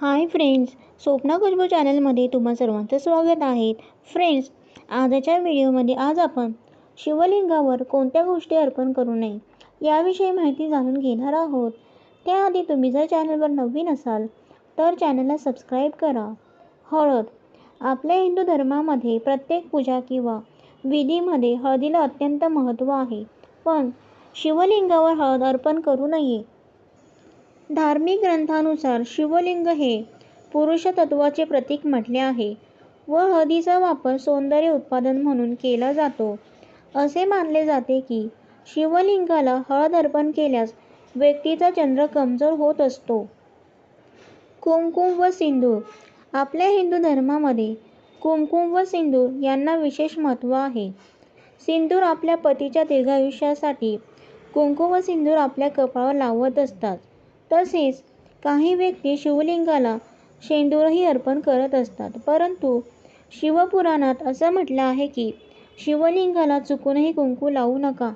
Hi friends Swapna Khushboo चॅनलमध्ये तुम्हा सर्वांचं स्वागत आहे. फ्रेंड्स आजच्या व्हिडिओमध्ये आज आपण शिवलिंगावर कोणत्या गोष्टी अर्पण करू नये याविषयी माहिती जाणून घेणार आहोत. त्याआधी तुम्ही जर चॅनलवर नवीन असाल तर चॅनलला सबस्क्राईब करा. हळद आपल्या हिंदू धर्मामध्ये प्रत्येक पूजा किंवा विधीमध्ये हळदीला अत्यंत महत्त्व आहे. पण शिवलिंगावर हळद अर्पण करू नये धार्मिक ग्रंथानुसार शिवलिंग हे पुरुषतत्वाचे प्रतीक म्हटले आहे व हळदीचा वापर सौंदर्य उत्पादन म्हणून केला जातो. असे मानले जाते की शिवलिंगाला हळद अर्पण केल्यास व्यक्तीचा चंद्र कमजोर होत असतो. कुमकुम व सिंदूर आपल्या हिंदू धर्मामध्ये कुमकुम व सिंदूर यांना विशेष महत्त्व आहे. सिंदूर आपल्या पतीच्या दीर्घायुष्यासाठी कुंकू व सिंदूर आपल्या कपाळावर लावत असतात. तसेच काही व्यक्ती शिवलिंगाला शेंदूरही अर्पण करत असतात. परंतु शिवपुराणात असं म्हटलं आहे की शिवलिंगाला चुकूनही कुंकू लावू नका.